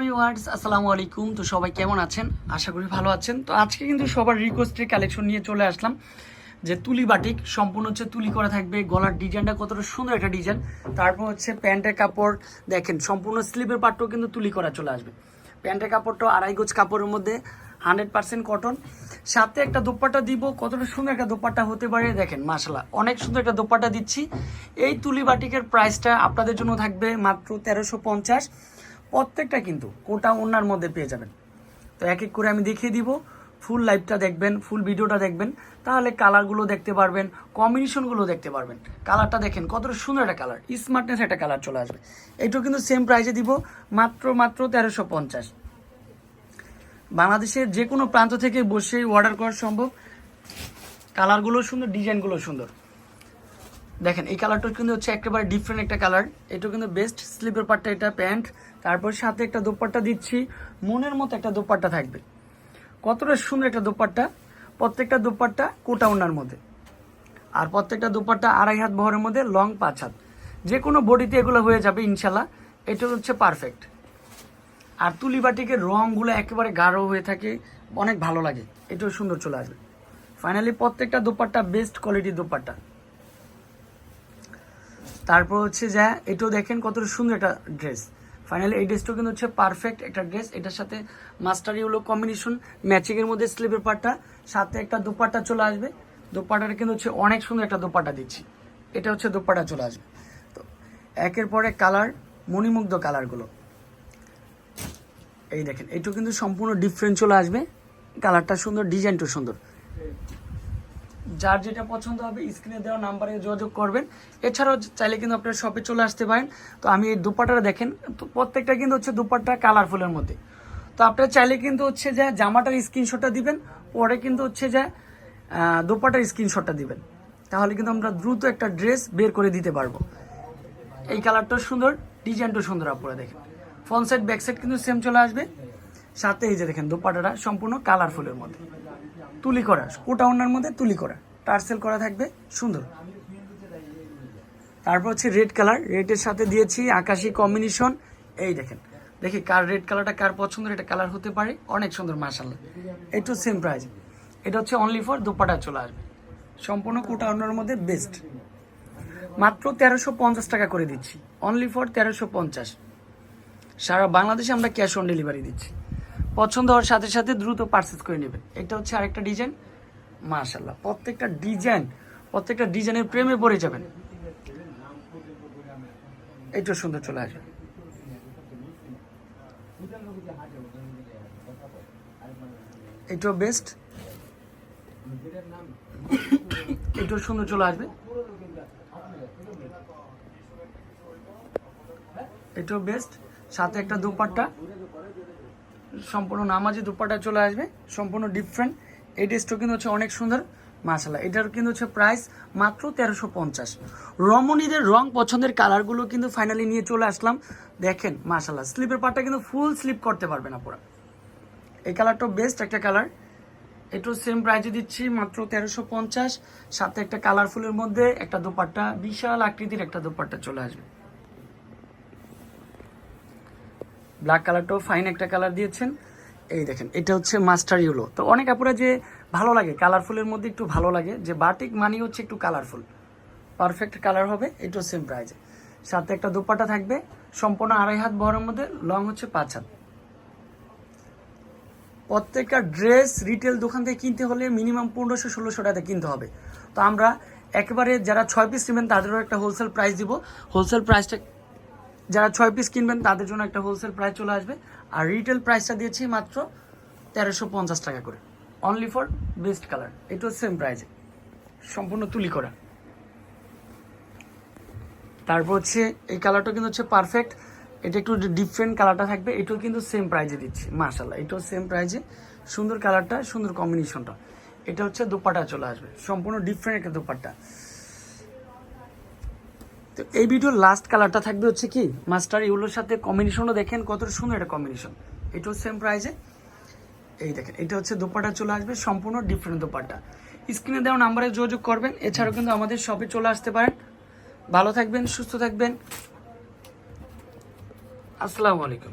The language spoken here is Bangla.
ভিউয়ার্স, আসসালামু আলাইকুম। তো সবাই কেমন আছেন? আশা করি ভালো আছেন। তো আজকে কিন্তু সবার রিকোয়েস্টের কালেকশন নিয়ে চলে আসলাম, যে তুলি বাটিক, সম্পূর্ণ হচ্ছে তুলি করা থাকবে। গলার ডিজাইনটা কতটা সুন্দর একটা ডিজাইন। তারপর হচ্ছে প্যান্টের কাপড়, দেখেন, সম্পূর্ণ স্লিপের পাটটাও কিন্তু তুলি করা চলে আসবে। প্যান্টের কাপড়টাও আড়াই গোজ কাপড়ের মধ্যে হান্ড্রেড পার্সেন্ট কটন সাথে একটা দোপাট্টা দিব, কতটা সুন্দর একটা দোপাট্টা হতে পারে। দেখেন মাসালা অনেক সুন্দর একটা দোপাট্টা দিচ্ছি। এই তুলি বাটিকের প্রাইসটা আপনাদের জন্য থাকবে মাত্র তেরোশো পঞ্চাশ। প্রত্যেকটা কিন্তু কোটা ওনার মধ্যে পেয়ে যাবেন। তো এক এক করে আমি দেখিয়ে দিব ফুল লাইভটা দেখবেন ফুল ভিডিওটা দেখবেন, তাহলে কালারগুলো দেখতে পারবেন কম্বিনেশনগুলো দেখতে পারবেন। কালারটা দেখেন, কতটা সুন্দর একটা কালার স্মার্টনেস একটা কালার চলে আসবে। এটাও কিন্তু সেম প্রাইসে দিব, মাত্র মাত্র তেরোশো পঞ্চাশ। বাংলাদেশের যে কোনো প্রান্ত থেকে বসেই অর্ডার করা সম্ভব। কালারগুলো সুন্দর ডিজাইনগুলো সুন্দর। দেখেন, এই কালারটা কিন্তু হচ্ছে একেবারে ডিফারেন্ট একটা কালার এটা কিন্তু বেস্ট স্লিপের পাটটা, এটা প্যান্ট তারপর সাথে একটা দোপাট্টা দিচ্ছি। মনের মতো একটা দোপাট্টা থাকবে। কতটা সুন্দর একটা দোপাট্টা। প্রত্যেকটা দোপাট্টা কোটা মধ্যে। আর প্রত্যেকটা দোপাট্টা আড়াই হাত বহরের মধ্যে লং পাঁচ হাত। যে কোনো বডিতে এগুলো হয়ে যাবে, ইনশাল্লাহ। এটা হচ্ছে পারফেক্ট আর তুলি বাটিকের রঙগুলো একেবারে গাঢ় হয়ে থাকে। অনেক ভালো লাগে। এটাও সুন্দর চলে আসবে। ফাইনালি প্রত্যেকটা দোপাট্টা বেস্ট কোয়ালিটির দোপাট্টা। তারপর হচ্ছে যা, এটাও দেখেন কতটা সুন্দর একটা ড্রেস ফাইনালি এই ড্রেসটাও কিন্তু হচ্ছে পারফেক্ট একটা ড্রেস এটার সাথে মাস্টারি হলো কম্বিনেশন ম্যাচিং এর মধ্যে স্লিপের পাটটা, সাথে একটা দোপাট্টা চলে আসবে। দোপাট্টাটা কিন্তু হচ্ছে অনেক সুন্দর একটা দোপাট্টা দিচ্ছি। এটা হচ্ছে দোপাট্টা চলে আসবে। তো একের পরে কালার মণিমুগ্ধ কালারগুলো এই দেখেন, এটাও কিন্তু সম্পূর্ণ ডিফারেন্ট চলে আসবে। কালারটা সুন্দর ডিজাইনটা সুন্দর। যার যেটা পছন্দ হবে স্ক্রিনে দেওয়া নাম্বারে যোগাযোগ করবেন। এছাড়াও চাইলে কিন্তু আপনার শপে চলে আসতে পারেন। তো আমি এই দুপাটাটা দেখেন, তো প্রত্যেকটা কিন্তু হচ্ছে দুপাট্টা কালারফুলের মধ্যে। তো আপনারা চাইলে কিন্তু হচ্ছে যে জামাটার স্ক্রিনশটটা দিবেন, পরে কিন্তু হচ্ছে যে দোপাটার স্ক্রিনশটটা দিবেন। তাহলে কিন্তু আমরা দ্রুত একটা ড্রেস বের করে দিতে পারব। এই কালারটাও সুন্দর ডিজাইনটাও সুন্দর আপনারা দেখেন। ফ্রন্ট সাইড ব্যাক সাইড কিন্তু সেম চলে আসবে। সাথে এই যে দেখেন দোপাটাটা সম্পূর্ণ কালারফুলের মধ্যে। তুলি করা, কোটা ওনার মধ্যে তুলি করা। টার্সেল করা থাকবে। সুন্দর। তারপর হচ্ছে রেড কালার। রেডের সাথে দিয়েছি আকাশি কম্বিনেশন। এই দেখেন। দেখি কার রেড কালারটা কার পছন্দের, এটা কালার হতে পারে। অনেক সুন্দর মার্শাল্লাহ একটু সেম প্রাইস এটা হচ্ছে অনলি ফর দুপাটা চলে আসবে। সম্পূর্ণ কোটা ওনার মধ্যে বেস্ট মাত্র তেরোশো পঞ্চাশ টাকা করে দিচ্ছি। অনলি ফর তেরোশো পঞ্চাশ। সারা বাংলাদেশে আমরা ক্যাশ অন ডেলিভারি দিচ্ছি। পছন্দ হওয়ার সাথে সাথে দ্রুত পারচেস করে নেবেন। এটা হচ্ছে আরেকটা ডিজাইন মাশাল্লাহ প্রত্যেকটা ডিজাইন, প্রত্যেকটা ডিজাইনের প্রেমে পড়ে যাবেন। এটা সুন্দর চলে আসবে এটাও বেস্ট এটাও সুন্দর চলে আসবে। এটাও বেস্ট সাথে একটা দুপাট্টা। সম্পূর্ণ নামাজি দুপাট্টা চলে আসবে। সম্পূর্ণ ডিফারেন্ট এই ড্রেসটাও কিন্তু হচ্ছে অনেক সুন্দর মাসালা এটার কিন্তু হচ্ছে প্রাইস মাত্র তেরোশো পঞ্চাশ। রমণীদের রং পছন্দের কালারগুলো কিন্তু ফাইনালি নিয়ে চলে আসলাম। দেখেন মাসালা স্লিপের পার্টটা কিন্তু ফুল স্লিপ করতে পারবেন আপনারা। এই কালারটাও বেস্ট একটা কালার এটাও সেম প্রাইজে দিচ্ছি, মাত্র তেরোশো পঞ্চাশ। সাথে একটা কালারফুলের মধ্যে একটা দোপাট্টা, বিশাল আকৃতির একটা দোপাট্টা চলে আসবে। ব্ল্যাক কালারটাও ফাইন একটা কালার দিয়েছেন। এই দেখেন, এটা হচ্ছে মাস্টার ইউলো। তো অনেক আপুরা যে ভালো লাগে, কালারফুলের মধ্যে একটু ভালো লাগে, যে বাটিক মানি হচ্ছে একটু কালারফুল। পারফেক্ট কালার হবে এটাও সেম প্রাইজে সাথে একটা দোপাট্টা থাকবে, সম্পূর্ণ আড়াই হাত বহরের মধ্যে লং হচ্ছে পাঁচ হাত। প্রত্যেকটা ড্রেস রিটেল দোকান থেকে কিনতে হলে মিনিমাম পনেরোশো, ষোলোশো টাকা কিনতে হবে। তো আমরা একেবারে যারা ছয় পিস নেবেন, তাদেরও একটা হোলসেল প্রাইস দিব। হোলসেল প্রাইসটা যারা ছয় পিস কিনবেন, তাদের জন্য একটা হোলসেল প্রাইস চলে আসবে। আর রিটেল প্রাইসটা দিয়েছি মাত্র তেরোশো পঞ্চাশ টাকা করে। অনলি ফর বেস্ট কালার এটাও সেম প্রাইসে সম্পূর্ণ তুলি করা। তারপর হচ্ছে, এই কালারটা কিন্তু হচ্ছে পারফেক্ট এটা একটু ডিফারেন্ট কালারটা থাকবে। এটাও কিন্তু সেম প্রাইজে দিচ্ছি। মাশাল্লাহ এটাও সেম প্রাইজে সুন্দর কালারটা সুন্দর কম্বিনেশনটা এটা হচ্ছে দোপাটা চলে আসবে। সম্পূর্ণ ডিফারেন্ট একটা দোপাট্টা। তো এই ভিডিওর লাস্ট কালারটা থাকবে হচ্ছে কি? মাস্টার ইউলোর সাথে কম্বিনেশনও দেখেন কত সুন্দর একটা কম্বিনেশন এটাও সেম প্রাইজে এই দেখেন, এটা হচ্ছে দোপাটা চলে আসবে, সম্পূর্ণ ডিফারেন্ট দোপাটা স্ক্রিনে দেওয়া নাম্বারে যোগাযোগ করবেন, এছাড়াও কিন্তু আমাদের শপে চলে আসতে পারেন। ভালো থাকবেন, সুস্থ থাকবেন। আসসালামু আলাইকুম।